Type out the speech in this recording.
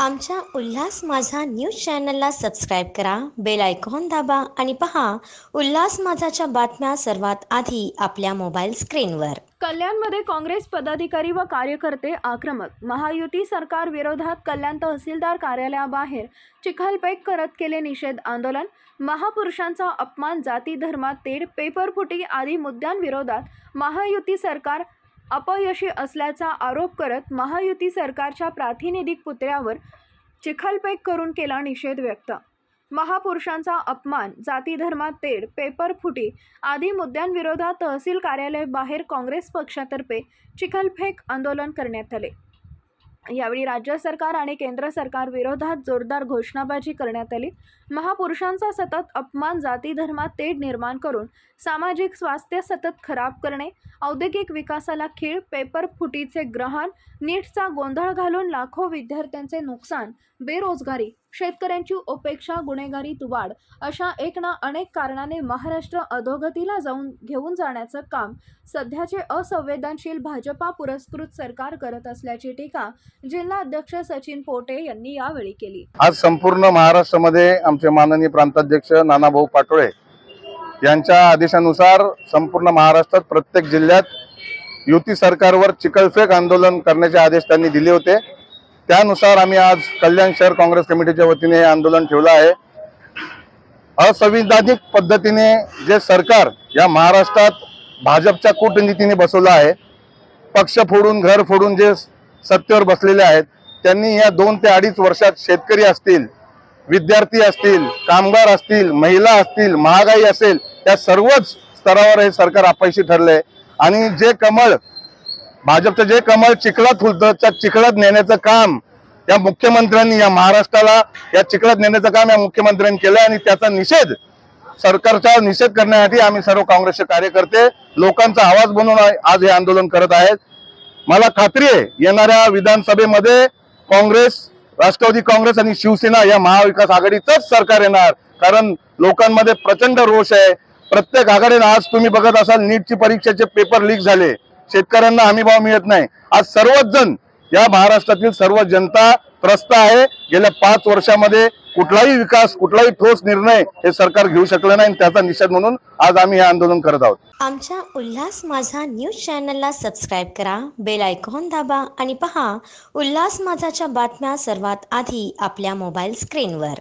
आमच्या उल्हास माझा न्यूज चॅनलला सबस्क्राईब करा बेल आयकॉन दाबा आणि पहा उल्हास माझाच्या बातम्या सर्वात आधी आपल्या मोबाईल स्क्रीनवर. कल्याणमध्ये काँग्रेस पदाधिकारी व कार्यकर्ते आक्रमक महायुती सरकार विरोधात कल्याण तहसीलदार कार्यालयाबाहेर चिखलपेक करत केले निषेध आंदोलन महापुरुषांचा अपमान जाती धर्मात तेढ पेपरफुटी आदी मुद्द्यांविरोधात महायुती सरकार अपयशी असल्याचा आरोप करत महायुती सरकारच्या प्रातिनिधिक पुतळ्यावर चिखलपेक करून केला निषेध व्यक्त. महापुरुषांचा अपमान जाती धर्मात तेढ पेपर फुटी आदी मुद्द्यांविरोधात तहसील कार्यालय बाहेर काँग्रेस पक्षातर्फे चिखलफेक आंदोलन करण्यात आले. यावेळी राज्य सरकार आणि केंद्र सरकार विरोधात जोरदार घोषणाबाजी करण्यात आली. महापुरुषांचा सतत अपमान जाती धर्मात तेढ निर्माण करून सामाजिक स्वास्थ्य सतत खराब करणे औद्योगिक विकासाला खीळ पेपर फुटीचे ग्रहण नीटचा गोंधळ घालून लाखो विद्यार्थ्यांचे नुकसान बेरोजगारी शेतकऱ्यांची उपेक्षा गुन्हेगारीत वाढ अशा एक ना अनेक कारणाने महाराष्ट्र अधोगतीला जाऊन घेऊन जाण्याचं काम सध्याचे असंवेदनशील भाजपा पुरस्कृत सरकार करत असल्याची टीका जिल्हा अध्यक्ष सचिन पोटे यांनी यावेळी केली. आज संपूर्ण महाराष्ट्रामध्ये आमचे माननीय प्रांताध्यक्ष नानाभाऊ पाटोळे यांच्या आदेशानुसार संपूर्ण महाराष्ट्रात प्रत्येक जिल्ह्यात युती सरकारवर चिकलफेक आंदोलन करण्याचे आदेश त्यांनी दिले होते. त्यानुसार आम्ही आज कल्याण शहर काँग्रेस कमिटीच्या वतीने हे आंदोलन ठेवलं आहे. असंविधानिक पद्धतीने जे सरकार या महाराष्ट्रात भाजपच्या कूटनीतीने बसवलं आहे पक्ष फोडून घर फोडून जे सत्तेवर बसलेले आहेत त्यांनी या दोन ते अडीच वर्षात शेतकरी असतील विद्यार्थी असतील कामगार असतील महिला असतील महागाई असेल या सर्वच स्तरावर हे सरकार अपयशी ठरले आणि जे कमळ भाजपचं जे कमळ चिखलात फुलतं त्या चिखलात नेण्याचं काम या मुख्यमंत्र्यांनी या महाराष्ट्राला या चिखलात नेण्याचं काम या मुख्यमंत्र्यांनी केलं आणि त्याचा निषेध सरकारचा निषेध करण्यासाठी आम्ही सर्व काँग्रेसचे कार्यकर्ते लोकांचा आवाज बनवून आज हे आंदोलन करत आहेत. मला खात्री आहे येणाऱ्या विधानसभेमध्ये काँग्रेस राष्ट्रवादी काँग्रेस आणि शिवसेना या महाविकास आघाडीचंच सरकार येणार. कारण लोकांमध्ये प्रचंड रोष आहे. प्रत्येक आघाडीनं आज तुम्ही बघत असाल नीटची परीक्षेचे पेपर लीक झाले. शेतकऱ्यांना हमी भाव मिळत नाही. आज सर्वच जण या महाराष्ट्रातील सर्व जनता त्रस्त आहे. गेल्या पाच वर्षामध्ये कुठलाही विकास कुठलाही ठोस निर्णय हे सरकार घेऊ शकलं नाही त्याचा निषेध म्हणून आज आम्ही हे आंदोलन करत आहोत. आमच्या उल्हास माझा न्यूज चॅनलला सबस्क्राईब करा बेल आयकॉन दाबा आणि पहा उल्हास माझाच्या बातम्या सर्वात आधी आपल्या मोबाईल स्क्रीनवर.